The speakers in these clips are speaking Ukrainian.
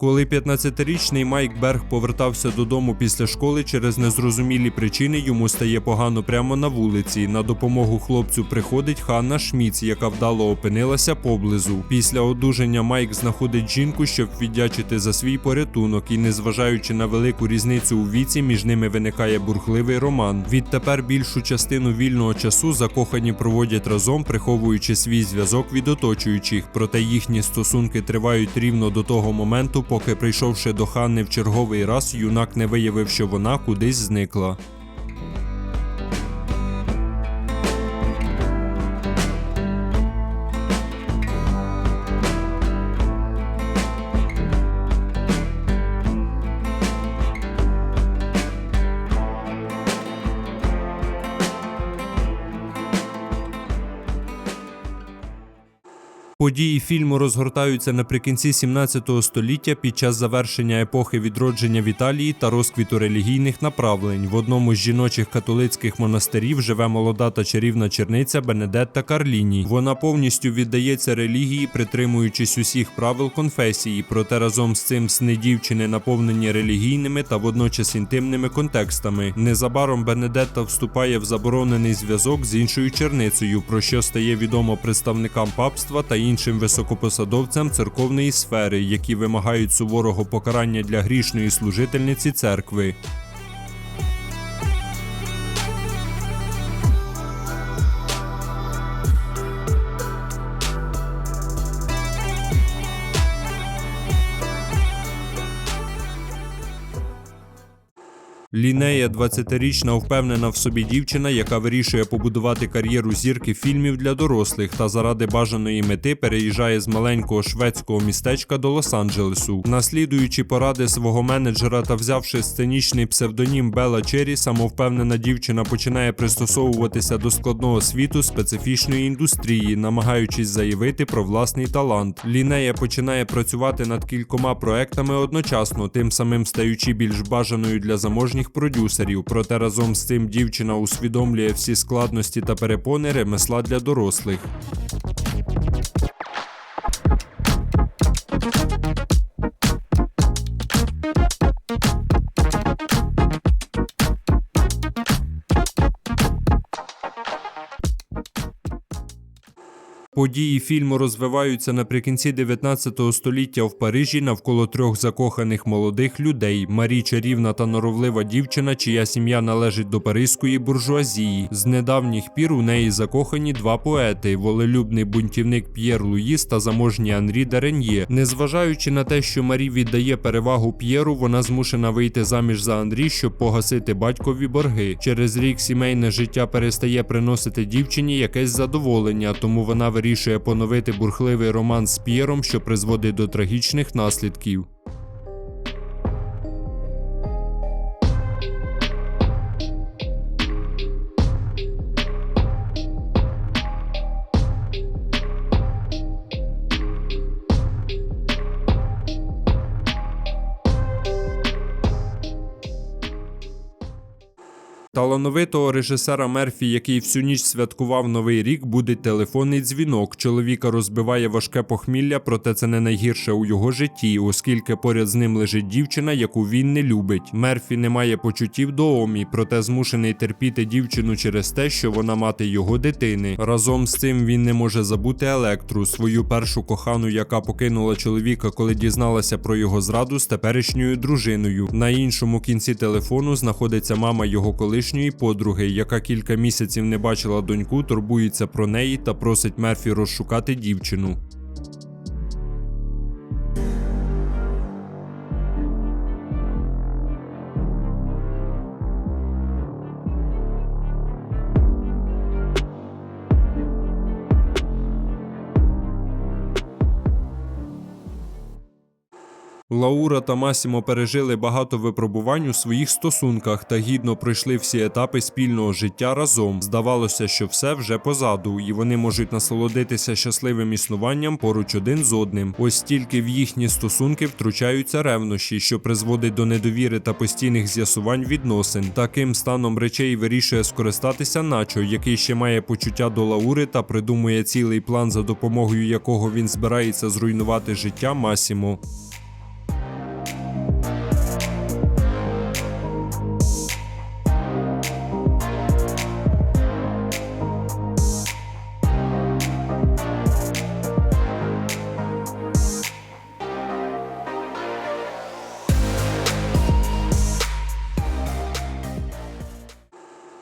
Коли 15-річний Майк Берг повертався додому після школи через незрозумілі причини, йому стає погано прямо на вулиці. На допомогу хлопцю приходить Ханна Шміц, яка вдало опинилася поблизу. Після одужання Майк знаходить жінку, щоб віддячити за свій порятунок, і незважаючи на велику різницю у віці, між ними виникає бурхливий роман. Відтепер більшу частину вільного часу закохані проводять разом, приховуючи свій зв'язок від оточуючих. Проте їхні стосунки тривають рівно до того моменту, поки прийшовши до Ханни в черговий раз, юнак не виявив, що вона кудись зникла. Події фільму розгортаються наприкінці 17 століття під час завершення епохи відродження в Італії та розквіту релігійних направлень. В одному з жіночих католицьких монастирів живе молода та чарівна черниця Бенедетта Карліні. Вона повністю віддається релігії, притримуючись усіх правил конфесії, проте разом з цим сни дівчини наповнені релігійними та водночас інтимними контекстами. Незабаром Бенедетта вступає в заборонений зв'язок з іншою черницею, про що стає відомо представникам папства та іншим високопосадовцям церковної сфери, які вимагають суворого покарання для грішної служительниці церкви. Лінея 20-річна впевнена в собі дівчина, яка вирішує побудувати кар'єру зірки фільмів для дорослих та заради бажаної мети переїжджає з маленького шведського містечка до Лос-Анджелесу. Наслідуючи поради свого менеджера та взявши сценічний псевдонім Бела Черрі, самовпевнена дівчина починає пристосовуватися до складного світу специфічної індустрії, намагаючись заявити про власний талант. Лінея починає працювати над кількома проектами одночасно, тим самим стаючи більш бажаною для заможніх продюсерів. Проте разом з цим дівчина усвідомлює всі складності та перепони ремесла для дорослих. Події фільму розвиваються наприкінці 19 століття в Парижі навколо трьох закоханих молодих людей: Марі чарівна та норовлива дівчина, чия сім'я належить до паризької буржуазії. З недавніх пір у неї закохані два поети: волелюбний бунтівник П'єр Луїс та заможній Анрі Дерен'є. Незважаючи на те, що Марі віддає перевагу П'єру, вона змушена вийти заміж за Андрі, щоб погасити батькові борги. Через рік сімейне життя перестає приносити дівчині якесь задоволення, тому вона вирішує поновити бурхливий роман з П'єром, що призводить до трагічних наслідків. Талановитого режисера Мерфі, який всю ніч святкував новий рік, буде телефонний дзвінок. Чоловіка розбиває важке похмілля, проте це не найгірше у його житті, оскільки поряд з ним лежить дівчина, яку він не любить. Мерфі не має почуттів до Омі, проте змушений терпіти дівчину через те, що вона мати його дитини. Разом з цим він не може забути Електру, свою першу кохану, яка покинула чоловіка, коли дізналася про його зраду з теперішньою дружиною. На іншому кінці телефону знаходиться мама його колишньої подруги, яка кілька місяців не бачила доньку, турбується про неї та просить Мерфі розшукати дівчину. Лаура та Масімо пережили багато випробувань у своїх стосунках та гідно пройшли всі етапи спільного життя разом. Здавалося, що все вже позаду, і вони можуть насолодитися щасливим існуванням поруч один з одним. Ось тільки в їхні стосунки втручаються ревнощі, що призводить до недовіри та постійних з'ясувань відносин. Таким станом речей вирішує скористатися Начо, який ще має почуття до Лаури та придумує цілий план, за допомогою якого він збирається зруйнувати життя Масімо.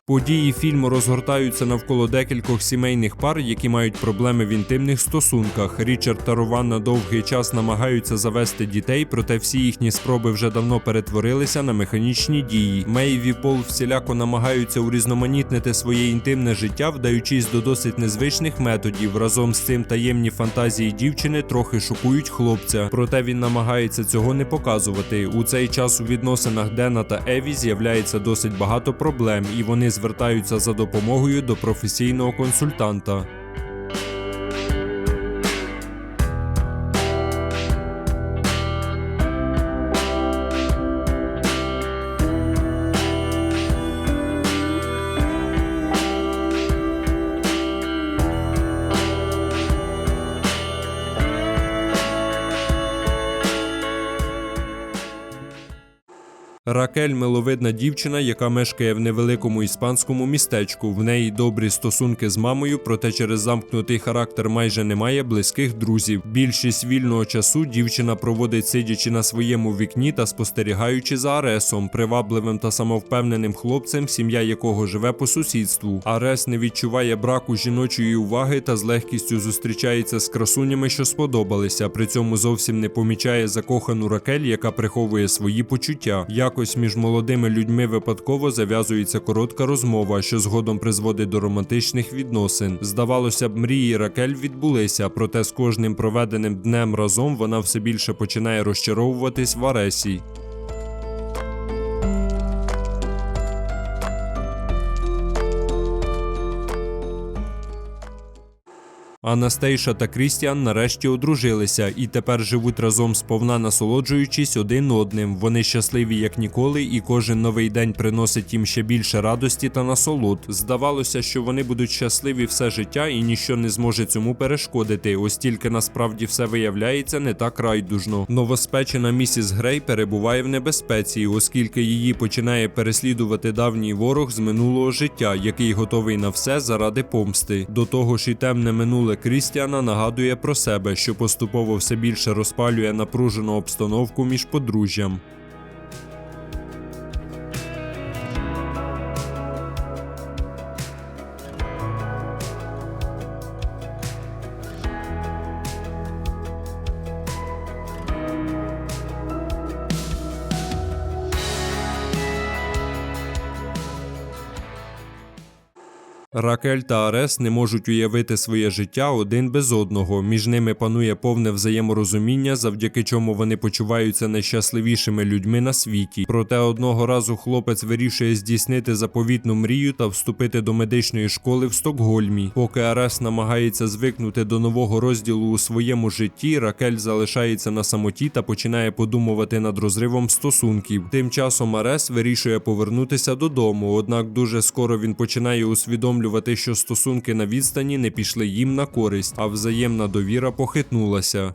Події фільму розгортаються навколо декількох сімейних пар, які мають проблеми в інтимних стосунках. Річард та Рованна довгий час намагаються завести дітей, проте всі їхні спроби вже давно перетворилися на механічні дії. Мейв і Пол всіляко намагаються урізноманітнити своє інтимне життя, вдаючись до досить незвичних методів. Разом з цим таємні фантазії дівчини трохи шокують хлопця, проте він намагається цього не показувати. У цей час у відносинах Дена та Еві з'являється досить багато проблем, і вони звертаються за допомогою до професійного консультанта. Ракель миловидна дівчина, яка мешкає в невеликому іспанському містечку. В неї добрі стосунки з мамою, проте через замкнутий характер майже немає близьких друзів. Більшість вільного часу дівчина проводить сидячи на своєму вікні та спостерігаючи за Аресом, привабливим та самовпевненим хлопцем, сім'я якого живе по сусідству. Арес не відчуває браку жіночої уваги та з легкістю зустрічається з красунями, що сподобалися. При цьому зовсім не помічає закохану Ракель, яка приховує свої почуття. Якось між молодими людьми випадково зав'язується коротка розмова, що згодом призводить до романтичних відносин. Здавалося б, мрії Ракель відбулися, проте з кожним проведеним днем разом вона все більше починає розчаровуватись в Аресі. Анастейша та Крістіан нарешті одружилися і тепер живуть разом сповна насолоджуючись один одним. Вони щасливі як ніколи, і кожен новий день приносить їм ще більше радості та насолод. Здавалося, що вони будуть щасливі все життя і ніщо не зможе цьому перешкодити. Ось тільки насправді все виявляється не так райдужно. Новоспечена місіс Грей перебуває в небезпеці, оскільки її починає переслідувати давній ворог з минулого життя, який готовий на все заради помсти. До того ж і темне минуле Крістіана нагадує про себе, що поступово все більше розпалює напружену обстановку між подружжям. Ракель та Арес не можуть уявити своє життя один без одного. Між ними панує повне взаєморозуміння, завдяки чому вони почуваються найщасливішими людьми на світі. Проте одного разу хлопець вирішує здійснити заповітну мрію та вступити до медичної школи в Стокгольмі. Поки Арес намагається звикнути до нового розділу у своєму житті, Ракель залишається на самоті та починає подумувати над розривом стосунків. Тим часом Арес вирішує повернутися додому, однак дуже скоро він починає усвідомлювати, що стосунки на відстані не пішли їм на користь, а взаємна довіра похитнулася.